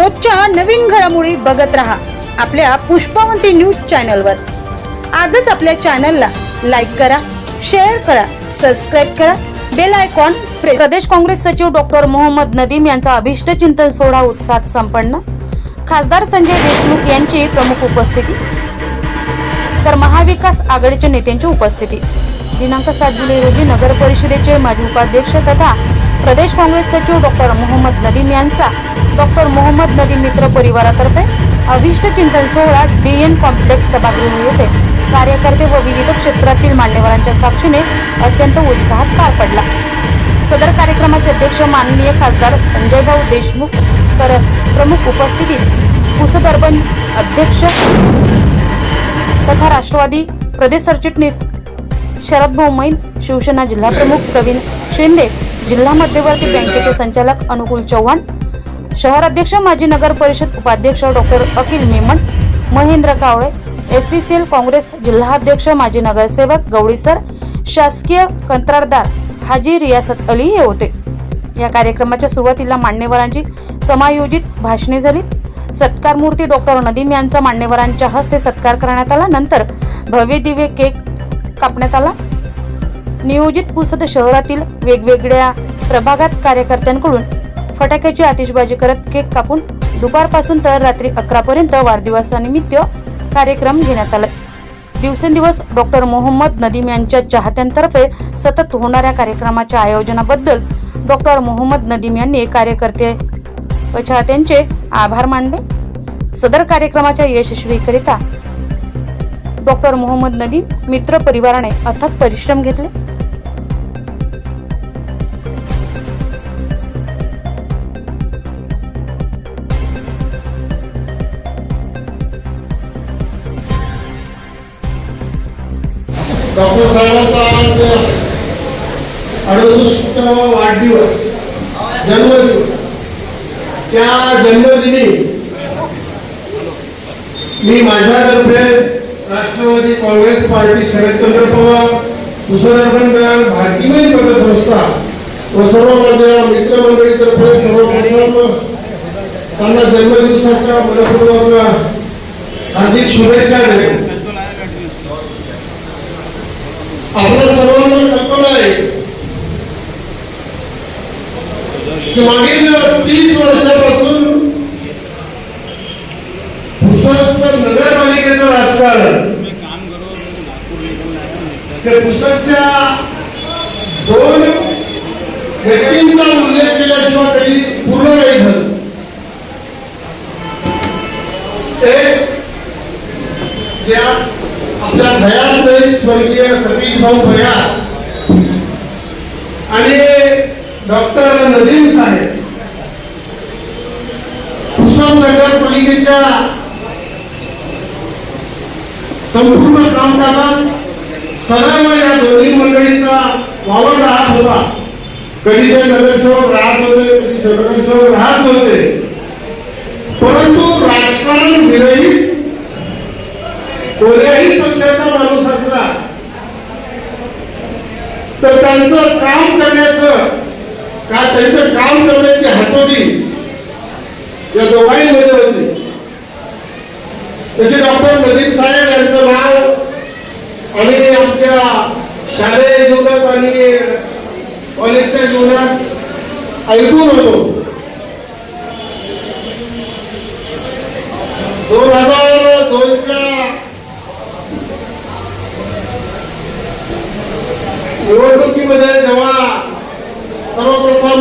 रोजच्या नवीन घडामोडी बघत रहा आपल्या पुष्पावंती न्यूज चॅनलवर. आजच आपल्या चॅनलला लाईक करा शेअर करा सबस्क्राईब करा बेल आयकॉन प्रेस प्रदेश काँग्रेस सचिव डॉक्टर मोहम्मद नदीम यांचा अभिष्ट चिंतन सोहळा उत्साहात संपन्न. खासदार संजय देशमुख यांची प्रमुख उपस्थिती. तर महाविकास आघाडीच्या नेत्यांची उपस्थिती. दिनांक सात जुलै रोजी नगर परिषदेचे माजी उपाध्यक्ष तथा प्रदेश काँग्रेस सचिव डॉक्टर मोहम्मद नदीम यांचा डॉक्टर मोहम्मद नदीम मित्र परिवारातर्फे अभिष्ट चिंतन सोहळा डी एन कॉम्प्लेक्स सभागृह येथे कार्यकर्ते व विविध क्षेत्रातील मान्यवरांच्या साक्षीने अत्यंत उत्साहात पार पडला. सदर कार्यक्रमाचे अध्यक्ष माननीय खासदार संजयभाऊ देशमुख तर प्रमुख उपस्थितीत कुसदर्बन अध्यक्ष तथा राष्ट्रवादी प्रदेश सरचिटणीस शरद भाऊ मैन शिवसेना जिल्हाप्रमुख प्रवीण शिंदे जिल्हा मध्यवर्ती बँकेचे संचालक अनुकूल चव्हाण शहर अध्यक्ष माजी नगर परिषद उपाध्यक्ष doctor Akhil Memon Mahendra Kawale S C C L Congress जिल्हाध्यक्ष माजी नगरसेवक गवळीसर शासकीय कंत्राटदार हाजी रियासत अली हे होते. या कार्यक्रमाच्या सुरुवातीला मान्यवरांची समायोजित भाषणे झाली. सत्कार मूर्ती डॉक्टर नदीम यांचा मान्यवरांच्या हस्ते सत्कार करण्यात आला. नंतर भव्य दिव्य केक कापण्यात आला. नियोजित पुसद शहरातील वेगवेगळ्या प्रभागात कार्यकर्त्यांकडून फटाक्याची आतिषबाजी करत केक कापून दुपारपासून तर रात्री अकरापर्यंत वाढदिवसानिमित्त कार्यक्रम घेण्यात आला. दिवसेंदिवस डॉक्टर मोहम्मद नदीम यांच्या चाहत्यांतर्फे सतत होणाऱ्या कार्यक्रमाच्या आयोजनाबद्दल डॉक्टर मोहम्मद नदीम यांनी कार्यकर्ते व चाहत्यांचे आभार मानले. सदर कार्यक्रमाच्या यशस्वीकरिता डॉक्टर मोहम्मद नदीम मित्र परिवाराने अथक परिश्रम घेतले. डॉक्टर साहेबांचा आज अडुसष्टावा वाढदिवस जन्मदिवस. त्या जन्मदिनी मी माझ्यातर्फे राष्ट्रवादी काँग्रेस पार्टी शरदचंद्र पवार कुशलर्पण बँक भारतीय पतसंस्था व सर्व माझ्या मित्रमंडळीतर्फे सर्वप्रथम त्यांना जन्मदिवसाच्या मनपूर्वक हार्दिक शुभेच्छा देतो. आपल्या सर्वांना कल्पना आहे की मागील तीस वर्षापासून पुसदचं नगरपालिकेचं राजकारण ते पुसदच्या दोन व्यक्तींचा उल्लेख केल्याशिवाय कधी पूर्ण नाही झालं. एक आपल्या भयात स्वर्गीय सतीश भाऊ भया. आणि डॉक्टर नदीम साहेब. पुसद नगरपालिकेच्या संपूर्ण कामकाजात सर्व या दोन्ही मंडळींचा वावर राहत होता. कधी ते नगरसेवक राहत होते कधी ते नगरसेवक राहत होते. परंतु राजकारण विरहित कोणत्याही पक्षाचा माणूस असला तर त्यांचं काम करण्याचं का त्यांचं काम करण्याची हातोटी या दोघांमध्ये होती. तसे डॉक्टर नदीम साहेब यांचं नाव आणि आमच्या शालेय जीवनात आणि कॉलेजच्या जीवनात ऐकून होतो. दोन हजार निवडणुकीमध्ये जेव्हा सर्वप्रथम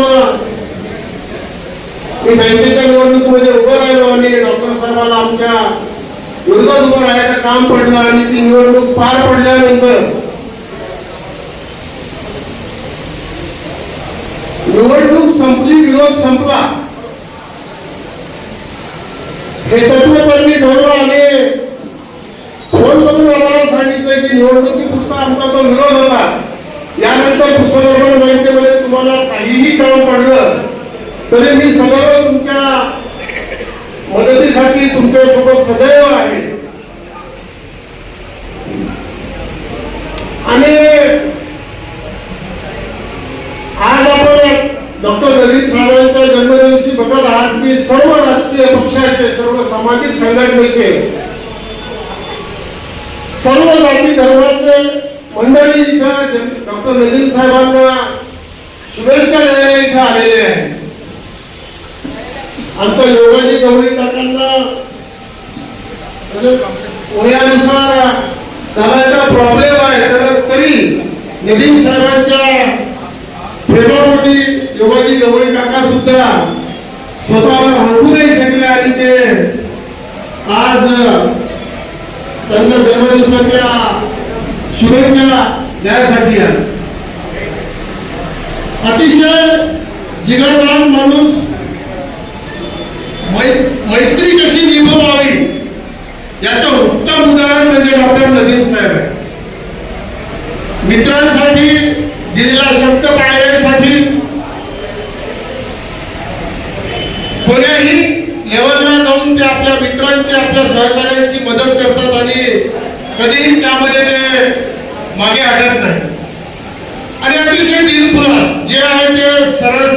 मी बँकेच्या निवडणुकीमध्ये उभं राहिलो आणि डॉक्टर साहेबांना आमच्या विरोधात उभं राहायचं काम पडलं आणि ती निवडणूक पार पडल्यानंतर निवडणूक संपली विरोध संपला. हे तत्व त्यांनी ठरवलं आणि फोन करून आम्हाला सांगितलं की निवडणुकीपुरता आमचा तो विरोध होता. यानंतर पुस्तक बँकेमध्ये तुम्हाला काहीही काम पडलं तरी मी सदैव तुमच्या मदतीसाठी तुमच्यासोबत सदैव आहे. आणि आज आपण डॉक्टर ललित साहेबांच्या जन्मदिवशी बघत आहात की सर्व राजकीय पक्षाचे सर्व सामाजिक संघटनेचे सर्व जाती धर्माचे मंडळी इथं डॉक्टर नजीर साहेबांना शुभेच्छा द्यायला इथे आलेले आहे आमच्या योगाजी गवळी काकांना म्हणजे वयानुसार चालायचा प्रॉब्लेम आहे तर तरी नितीन साहेबांच्या प्रेमापोटी योगाजी गवळी काका सुद्धा स्वतःला ओळखू नाही शकले आणि ते आज त्यांना जन्मदिवसाच्या शुभेच्छा द्यायसाठी आले. जिगरबाज माणूस मैत्री कशी निभवावी? याच उत्तम उदाहरण म्हणजे डॉक्टर नदीम साहेब मित्रांसाठी दिलेला शब्द पाळण्यासाठी कोण्याही लेवलला जाऊन ते आपल्या मित्रांची आपल्या सहकार्यांची मदत करतात आणि कधीही त्यामध्ये ते मागे हटत नाही. आणि अतिशय दिलखुलास जे आहे ते सरळ